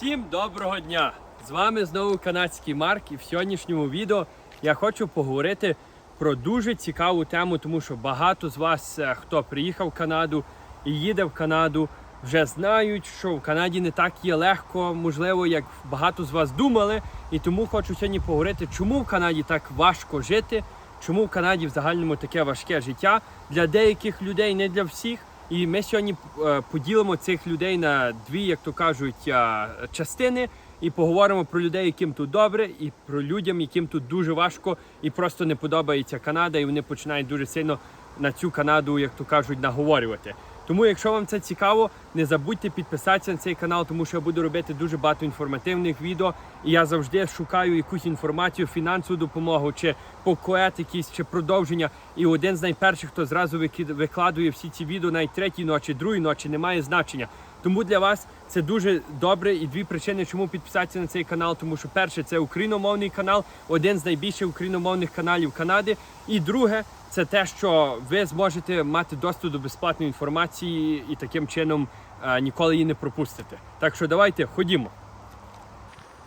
Всім доброго дня! З вами знову канадський Марк, і в сьогоднішньому відео я хочу поговорити про дуже цікаву тему, тому що багато з вас, е, хто приїхав в Канаду і їде в Канаду, вже знають, що в Канаді не так є легко, можливо, як багато з вас думали. І тому хочу сьогодні поговорити, чому в Канаді так важко жити, чому в Канаді в загальному таке важке життя для деяких людей, не для всіх. І ми сьогодні е, поділимо цих людей на дві, як то кажуть, е, частини, і поговоримо про людей, яким тут добре, і про людям, яким тут дуже важко і просто не подобається Канада, і вони починають дуже сильно на цю Канаду, як то кажуть, наговорювати. Тому, якщо вам це цікаво, не забудьте підписатися на цей канал, тому що я буду робити дуже багато інформативних відео. І я завжди шукаю якусь інформацію, фінансову допомогу, чи покоет якийсь, чи продовження. І один з найперших, хто зразу викладує всі ці відео, навіть третій ночі, другій ночі, не має значення. Тому для вас це дуже добре. І дві причини, чому підписатися на цей канал. Тому що перше, це україномовний канал, один з найбільших україномовних каналів Канади. І друге, це те, що ви зможете мати доступ до безплатної інформації і таким чином е, ніколи її не пропустите. Так що давайте ходімо.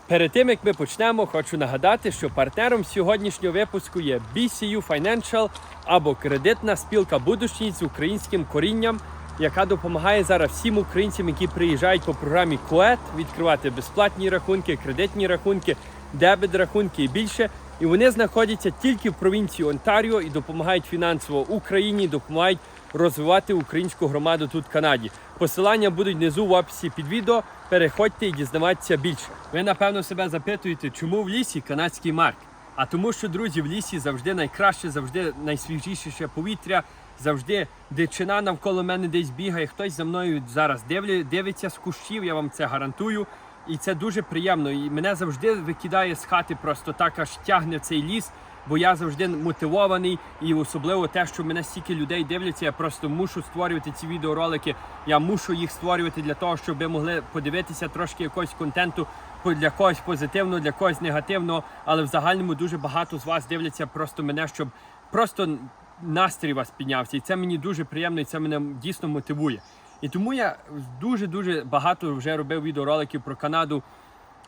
Перед тим як ми почнемо, хочу нагадати, що партнером сьогоднішнього випуску є BCU Financial або кредитна спілка будущність з українським корінням, яка допомагає зараз всім українцям, які приїжджають по програмі КОЕТ, відкривати безплатні рахунки, кредитні рахунки, дебет рахунки і більше. І вони знаходяться тільки в провінції Онтаріо і допомагають фінансово Україні, допомагають розвивати українську громаду тут в Канаді. Посилання будуть внизу в описі під відео. Переходьте і дізнавайтеся більше. Ви напевно себе запитуєте, чому в лісі канадський марк? А тому, що друзі, в лісі завжди найкраще, завжди найсвіжіше повітря, завжди дичина навколо мене десь бігає. Хтось за мною зараз дивлю, дивиться з кущів, я вам це гарантую. І це дуже приємно. І мене завжди викидає з хати, просто так аж тягне цей ліс, бо я завжди мотивований. І особливо те, що мене стільки людей дивляться, я просто мушу створювати ці відеоролики. Я мушу їх створювати для того, щоб ви могли подивитися трошки якогось контенту для когось позитивного, для когось негативного. Але в загальному дуже багато з вас дивляться просто мене, щоб просто настрій вас піднявся. І це мені дуже приємно, і це мене дійсно мотивує. І тому я дуже-дуже багато вже робив відеороликів про Канаду,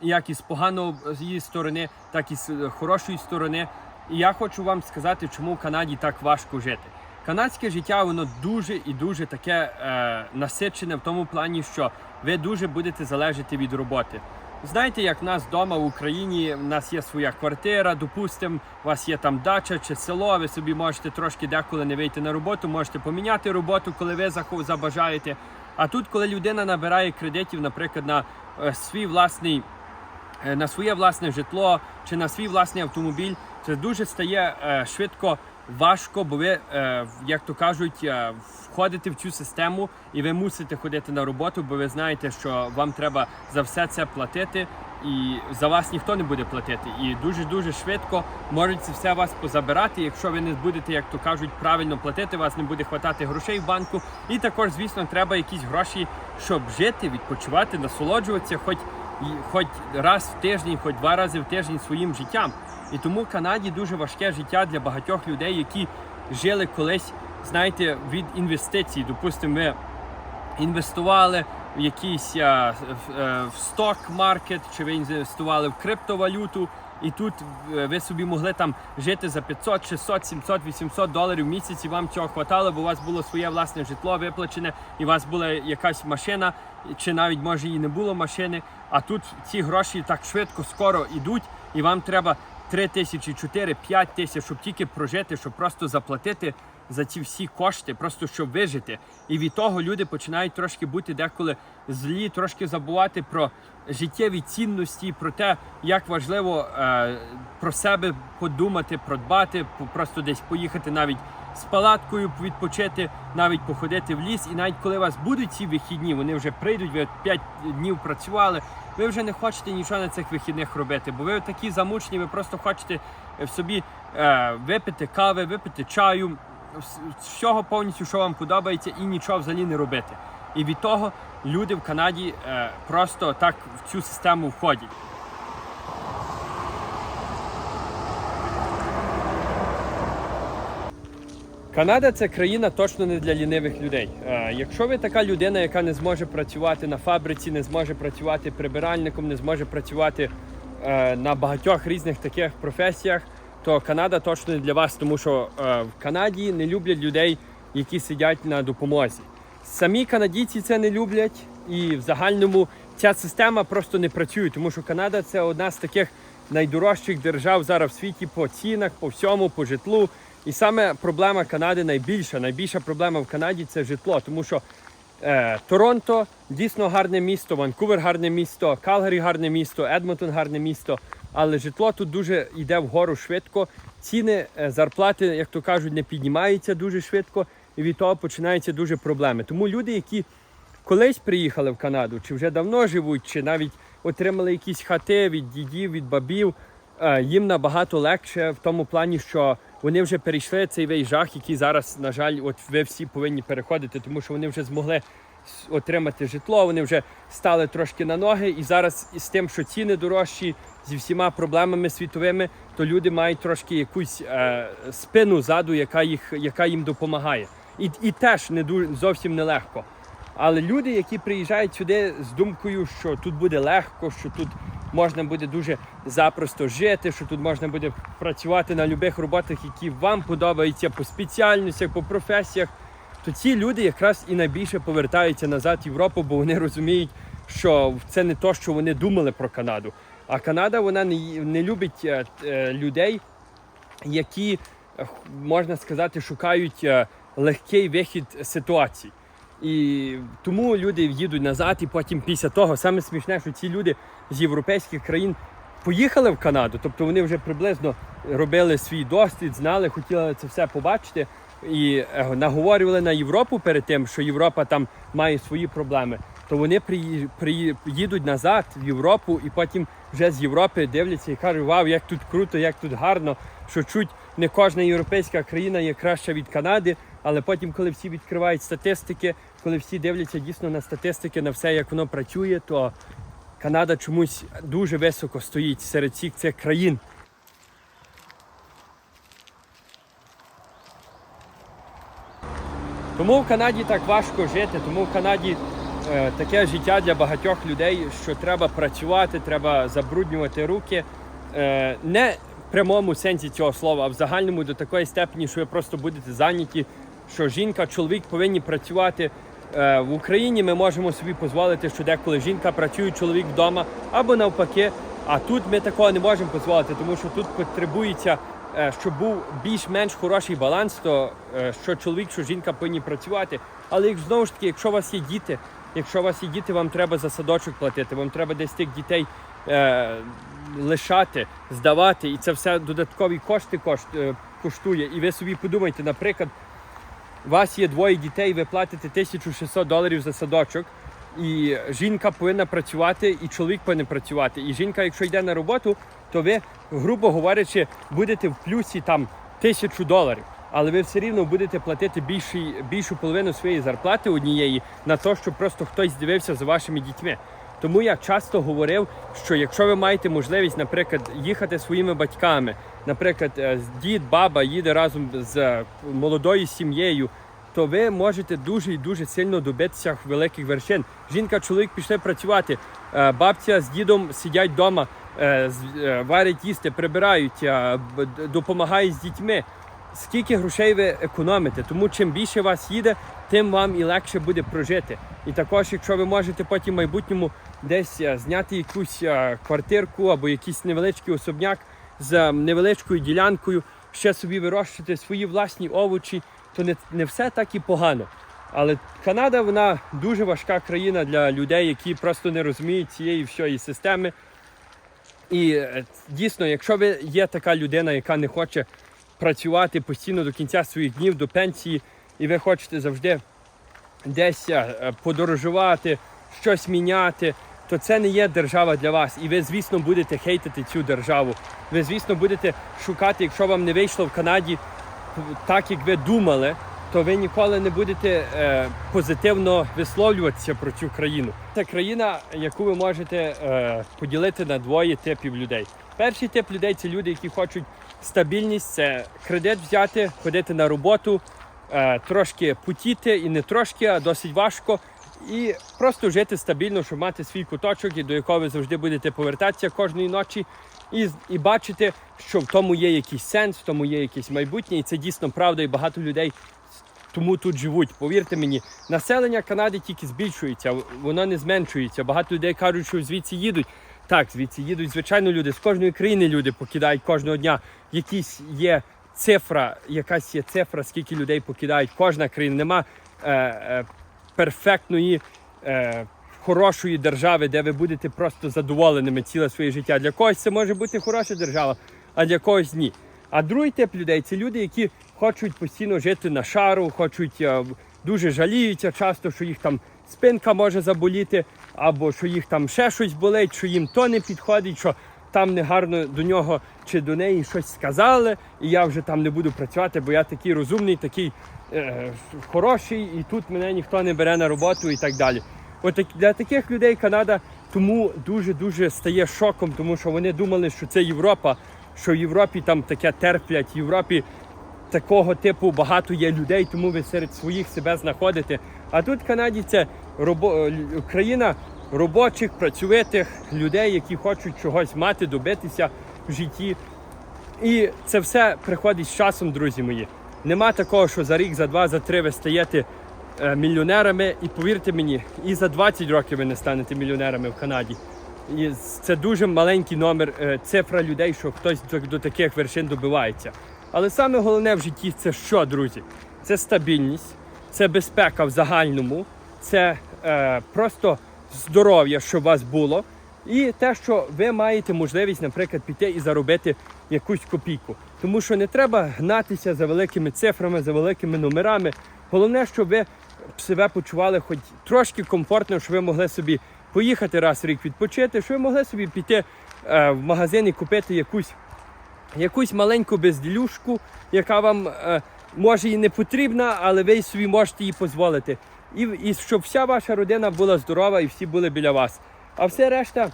як із з її сторони, так і з е, хорошої сторони. І я хочу вам сказати, чому в Канаді так важко жити. Канадське життя воно дуже і дуже таке е, насичене в тому плані, що ви дуже будете залежати від роботи. Знаєте, як в нас вдома в Україні, в нас є своя квартира, допустимо, у вас є там дача чи село, ви собі можете трошки деколи не вийти на роботу, можете поміняти роботу, коли ви забажаєте. А тут, коли людина набирає кредитів, наприклад, на е, свій власний е, на своє власне житло чи на свій власний автомобіль, це дуже стає е, швидко важко, бо ви, як то кажуть, входите в цю систему і ви мусите ходити на роботу, бо ви знаєте, що вам треба за все це платити. І за вас ніхто не буде платити. І дуже дуже швидко можуть все вас позабирати. Якщо ви не будете, як то кажуть, правильно платити, вас не буде хватати грошей в банку. І також, звісно, треба якісь гроші, щоб жити, відпочивати, насолоджуватися, хоч хоч раз в тиждень, хоч два рази в тиждень своїм життям. І тому в Канаді дуже важке життя для багатьох людей, які жили колись, знаєте, від інвестицій. Допустимо, ви інвестували в якийсь а, в, е, сток маркет, чи ви інвестували в криптовалюту, і тут е, ви собі могли там жити за 500, 600, 700, 800 доларів в місяць, вам цього хватало, бо у вас було своє власне житло виплачене, і у вас була якась машина, чи навіть може і не було машини. А тут ці гроші так швидко, скоро йдуть, і вам треба 3 тисячі, 4, 5 тисяч, щоб тільки прожити, щоб просто заплатити за ці всі кошти, просто щоб вижити. І від того люди починають трошки бути деколи злі, трошки забувати про життєві цінності, про те, як важливо е, про себе подумати, продбати, просто десь поїхати навіть з палаткою відпочити, навіть походити в ліс. І навіть коли у вас будуть ці вихідні, вони вже прийдуть, ви 5 днів працювали. Ви вже не хочете нічого на цих вихідних робити, бо ви такі замучені, ви просто хочете в собі е, випити кави, випити чаю, всього повністю, що вам подобається, і нічого взагалі не робити. І від того люди в Канаді е, просто так в цю систему входять. Канада це країна точно не для лінивих людей. Е, Якщо ви така людина, яка не зможе працювати на фабриці, не зможе працювати прибиральником, не зможе працювати е, на багатьох різних таких професіях, то Канада точно не для вас, тому що е, в Канаді не люблять людей, які сидять на допомозі. Самі канадійці це не люблять, і в загальному ця система просто не працює, тому що Канада це одна з таких найдорожчих держав зараз в світі по цінах, по всьому, по житлу. І саме проблема Канади найбільша. Найбільша проблема в Канаді це житло, тому що е, Торонто дійсно гарне місто, Ванкувер гарне місто, Калгарі гарне місто, Едмонтон гарне місто. Але житло тут дуже йде вгору швидко. Ціни, е, зарплати, як то кажуть, не піднімаються дуже швидко, і від того починаються дуже проблеми. Тому люди, які колись приїхали в Канаду, чи вже давно живуть, чи навіть отримали якісь хати від дідів, від бабів, е, їм набагато легше в тому плані, що вони вже перейшли цей весь жах, який зараз, на жаль, от ви всі повинні переходити, тому що вони вже змогли отримати житло, вони вже стали трошки на ноги, і зараз із тим, що ціни дорожчі, зі всіма проблемами світовими, то люди мають трошки якусь е, спину ззаду, яка їх, яка їм допомагає. І, і теж не дуже зовсім нелегко. Але люди, які приїжджають сюди з думкою, що тут буде легко, що тут можна буде дуже запросто жити, що тут можна буде працювати на будь-яких роботах, які вам подобаються по спеціальностях, по професіях, то ці люди якраз і найбільше повертаються назад в Європу, бо вони розуміють, що це не то, що вони думали про Канаду. А Канада вона не, не любить е, е, людей, які, е, можна сказати, шукають е, легкий вихід з ситуацій. І тому люди їдуть назад, і потім після того саме смішне, що ці люди з європейських країн поїхали в Канаду, тобто вони вже приблизно робили свій досвід, знали, хотіли це все побачити і е, наговорювали на Європу перед тим, що Європа там має свої проблеми. То вони приї- приї- їдуть назад в Європу і потім вже з Європи дивляться і кажуть, вау, як тут круто, як тут гарно, що чуть не кожна європейська країна є краща від Канади. Але потім, коли всі відкривають статистики, коли всі дивляться дійсно на статистики, на все, як воно працює, то Канада чомусь дуже високо стоїть серед всіх цих країн. Тому в Канаді так важко жити, тому в Канаді е, таке життя для багатьох людей, що треба працювати, треба забруднювати руки. Е, не в прямому сенсі цього слова, а в загальному до такої степені, що ви просто будете зайняті, що жінка, чоловік повинні працювати. Е, в Україні ми можемо собі дозволити, що деколи жінка працює, чоловік вдома, або навпаки. А тут ми такого не можемо дозволити, тому що тут потребується, щоб був більш-менш хороший баланс, то е, що чоловік, що жінка повинні працювати. Але як знову ж таки, якщо у вас є діти, якщо у вас є діти, вам треба за садочок платити, вам треба десь тих дітей е, лишати, здавати, і це все додаткові кошти кошт, е, коштує. І ви собі подумайте, наприклад, у вас є двоє дітей, ви платите 1600 доларів за садочок, і жінка повинна працювати, і чоловік повинен працювати. І жінка, якщо йде на роботу, то ви, грубо говорячи, будете в плюсі там тисячу доларів. Але ви все рівно будете платити більший, більшу половину своєї зарплати однієї на те, щоб просто хтось дивився за вашими дітьми. Тому я часто говорив, що якщо ви маєте можливість, наприклад, їхати своїми батьками, наприклад, е, дід, баба їде разом з е, молодою сім'єю, то ви можете дуже і дуже сильно добитися великих вершин. Жінка, чоловік пішли працювати, е, бабця з дідом сидять вдома, варять їсти, прибирають, е, допомагають з дітьми. Скільки грошей ви економите? Тому чим більше вас їде, тим вам і легше буде прожити. І також, якщо ви можете потім в майбутньому десь е, зняти якусь е, квартирку або якийсь невеличкий особняк з е, невеличкою ділянкою, ще собі вирощувати свої власні овочі, то не, не все так і погано. Але Канада вона дуже важка країна для людей, які просто не розуміють цієї всієї системи. І е, дійсно, якщо ви є така людина, яка не хоче працювати постійно до кінця своїх днів, до пенсії, і ви хочете завжди десь е, подорожувати, щось міняти, то це не є держава для вас. І ви, звісно, будете хейтити цю державу. Ви, звісно, будете шукати, якщо вам не вийшло в Канаді так, як ви думали, то ви ніколи не будете е, позитивно висловлюватися про цю країну. Це країна, яку ви можете е, поділити на двоє типів людей. Перший тип людей це люди, які хочуть стабільність, це кредит взяти, ходити на роботу, е, трошки путіти, і не трошки, а досить важко. І просто жити стабільно, щоб мати свій куточок, і до якого ви завжди будете повертатися кожної ночі, і, і бачити, що в тому є якийсь сенс, в тому є якесь майбутнє, і це дійсно правда, і багато людей тому тут живуть. Повірте мені, населення Канади тільки збільшується, воно не зменшується. Багато людей кажуть, що звідси їдуть. Так, звідси їдуть, звичайно, люди з кожної країни люди покидають кожного дня. Якісь є цифра, якась є цифра, скільки людей покидають. Кожна країна нема е, е, перфектної. Е, Хорошої держави, де ви будете просто задоволеними ціле своє життя. Для когось це може бути хороша держава, а для когось ні. А другий тип людей це люди, які хочуть постійно жити на шару, хочуть е, дуже жаліються часто, що їх там спинка може заболіти, або що їх там ще щось болить, що їм то не підходить, що там негарно до нього чи до неї щось сказали, і я вже там не буду працювати, бо я такий розумний, такий е, хороший, і тут мене ніхто не бере на роботу і так далі. От для таких людей Канада тому дуже-дуже стає шоком, тому що вони думали, що це Європа, що в Європі там таке терплять, в Європі такого типу багато є людей, тому ви серед своїх себе знаходите. А тут Канаді це робо... е, країна робочих, працьовитих людей, які хочуть чогось мати, добитися в житті. І це все приходить з часом, друзі мої. Нема такого, що за рік, за два, за три ви стаєте е, мільйонерами. І повірте мені, і за 20 років ви не станете мільйонерами в Канаді. Це дуже маленький номер, е, цифра людей, що хтось до таких вершин добивається. Але саме головне в житті це що, друзі? Це стабільність, це безпека в загальному, це е, просто здоров'я, що у вас було. І те, що ви маєте можливість, наприклад, піти і заробити якусь копійку. Тому що не треба гнатися за великими цифрами, за великими номерами. Головне, щоб ви себе почували хоч трошки комфортно, щоб ви могли собі поїхати раз в рік відпочити, щоб ви могли собі піти е, в магазин і купити якусь якусь маленьку безділюшку, яка вам е, може і не потрібна, але ви собі можете її дозволити. І, і щоб вся ваша родина була здорова і всі були біля вас. А все решта,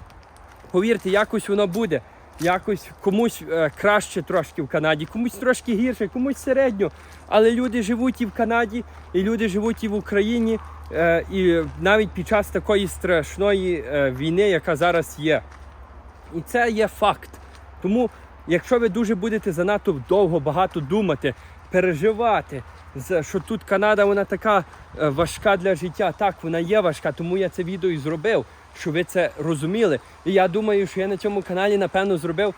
повірте, якось воно буде. Якось комусь е, краще трошки в Канаді, комусь трошки гірше, комусь середньо. Але люди живуть і в Канаді, і люди живуть і в Україні, е, і навіть під час такої страшної е, війни, яка зараз є. І це є факт. Тому, якщо ви дуже будете занадто довго багато думати, переживати, що тут Канада вона така важка для життя, так, вона є важка, тому я це відео і зробив, що ви це розуміли. І я думаю, що я на цьому каналі, напевно, зробив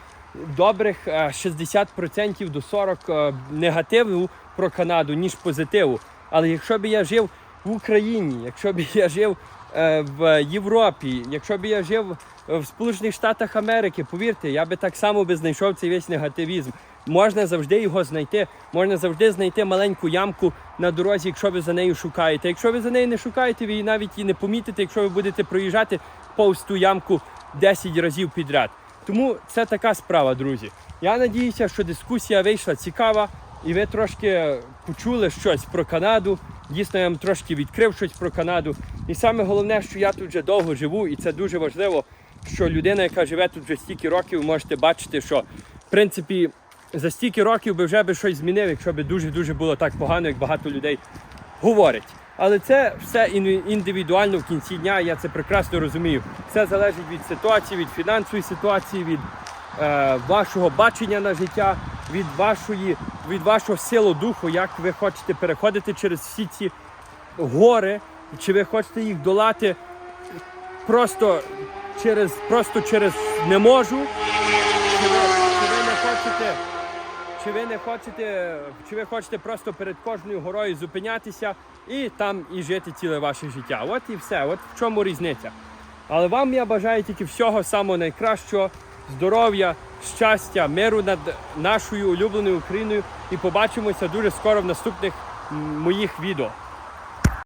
добрих е, 60% до 40% е, негативу про Канаду, ніж позитиву. Але якщо б я жив в Україні, якщо б я жив е, в Європі, якщо б я жив в Сполучених Штатах Америки, повірте, я би так само би знайшов цей весь негативізм. Можна завжди його знайти, можна завжди знайти маленьку ямку на дорозі, якщо ви за нею шукаєте. Якщо ви за нею не шукаєте, ви її навіть і не помітите, якщо ви будете проїжджати повз ту ямку 10 разів підряд. Тому це така справа, друзі. Я надіюся, що дискусія вийшла цікава, і ви трошки почули щось про Канаду. Дійсно, я вам трошки відкрив щось про Канаду. І саме головне, що я тут вже довго живу, і це дуже важливо, що людина, яка живе тут вже стільки років, можете бачити, що в принципі за стільки років би вже би щось змінив, якщо б дуже-дуже було так погано, як багато людей говорять. Але це все індивідуально в кінці дня, я це прекрасно розумію. Це залежить від ситуації, від фінансової ситуації, від е, вашого бачення на життя, від вашої, від вашого силу духу, як ви хочете переходити через всі ці гори, чи ви хочете їх долати просто через, просто через не можу, чи ви, чи ви не хочете. Чи ви не хочете, чи ви хочете просто перед кожною горою зупинятися і там і жити ціле ваше життя? От і все, от в чому різниця. Але вам я бажаю тільки всього самого найкращого, здоров'я, щастя, миру над нашою улюбленою Україною. І побачимося дуже скоро в наступних моїх відео.